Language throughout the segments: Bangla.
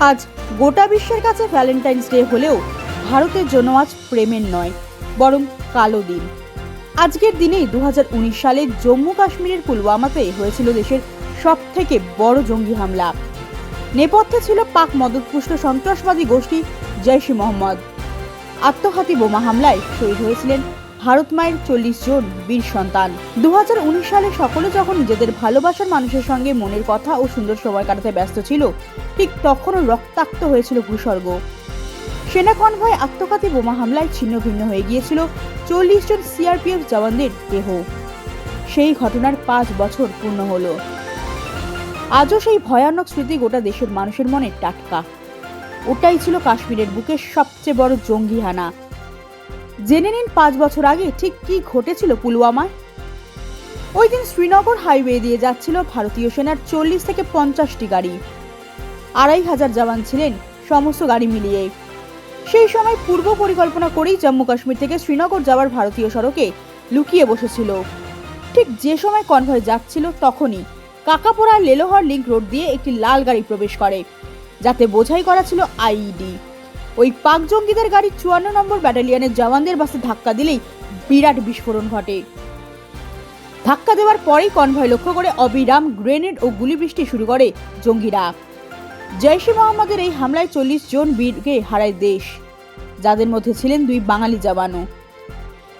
আজ গোটা বিশ্বের কাছে ভ্যালেন্টাইন্স ডে হলেও ভারতের জন্য আজ প্রেমের নয়, বরং কালো দিন। আজকের দিনেই দু হাজার উনিশ সালে জম্মু কাশ্মীরের পুলওয়ামাতে হয়েছিল দেশের সব থেকে বড় জঙ্গি হামলা। নেপথ্যে ছিল পাক মদতপুষ্ট সন্ত্রাসবাদী গোষ্ঠী জৈশ মোহাম্মদ। আত্মঘাতী বোমা হামলায় শহীদ হয়েছিলেন ভারত মায়ের চল্লিশ জন বীর সন্তান। দু হাজার উনিশ সালে সকলে যখন নিজেদের ভালোবাসার মানুষের সঙ্গে মনের কথা ও সুন্দর সময় কাটাতে ব্যস্ত ছিল, ঠিক তখনও রক্তাক্ত হয়েছিল ভূস্বর্গ। সেনা কনভয় আত্মঘাতী বোমা হামলায় ছিন্ন ভিন্ন হয়ে গিয়েছিল চল্লিশ জন সিআরপিএফ জওয়ানদের দেহ। সেই ঘটনার পাঁচ বছর পূর্ণ হলো। আজও সেই ভয়ানক স্মৃতি গোটা দেশের মানুষের মনে টাটকা। ওটাই ছিল কাশ্মীরের বুকে সবচেয়ে বড় জঙ্গি হানা জেনে নিন পাঁচ বছর আগে ঠিক কি ঘটেছিল পুলওয়ামায়। ওই দিন শ্রীনগর হাইওয়ে দিয়ে যাচ্ছিল ভারতীয় সেনার চল্লিশ থেকে পঞ্চাশটি গাড়ি। আড়াই হাজার জওয়ান ছিলেন সমস্ত গাড়ি মিলিয়ে। সেই সময় পূর্ব পরিকল্পনা করেই জম্মু কাশ্মীর থেকে শ্রীনগর যাওয়ার ভারতীয় সড়কে লুকিয়ে বসেছিল। ঠিক যে সময় কনভয় যাচ্ছিল তখনই কাকাপোড়া লেলোহর লিংক রোড দিয়ে একটি লাল গাড়ি প্রবেশ করে, যাতে বোঝাই করা ছিল আইইডি। ওই পাক জঙ্গিদের গাড়ি চুয়ান্ন নম্বর ব্যাটালিয়নের জওয়ানদের বাসে ধাক্কা দিলেই বিরাট বিস্ফোরণ ঘটে। ধাক্কা দেওয়ার পরেই কনভয় লক্ষ্য করে অবিরাম গ্রেনেড ও গুলি বৃষ্টি শুরু করে জঙ্গিরা। জৈশে মোহাম্মদের এই হামলায় চল্লিশ জন বীরকে হারায় দেশ। যাদের মধ্যে ছিলেন দুই বাঙালি জওয়ানও।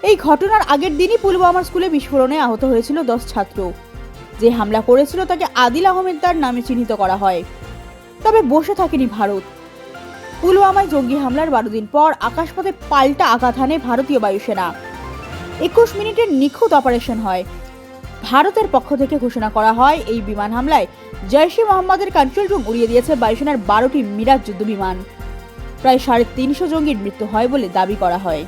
এই ঘটনার আগের দিনই পুলওয়ামার স্কুলে বিস্ফোরণে আহত হয়েছিল দশ ছাত্র। যে হামলা করেছিল তাকে আদিল আহমেদ তার নামে চিহ্নিত করা হয়। তবে বসে থাকেনি ভারত। পুলওয়ামায় জঙ্গি হামলার বারো দিন পর আকাশপথে পাল্টা আঘাত হানে ভারতীয় বায়ুসেনা। একুশ মিনিটের নিখুঁত অপারেশন হয়। ভারতের পক্ষ থেকে ঘোষণা করা হয়, এই বিমান হামলায় জয়শি মোহাম্মদের কন্ট্রোল রুম উড়িয়ে দিয়েছে বায়ুসেনার বারোটি মিরাজ যুদ্ধ বিমান প্রায় সাড়ে তিনশো জঙ্গির মৃত্যু হয় বলে দাবি করা হয়।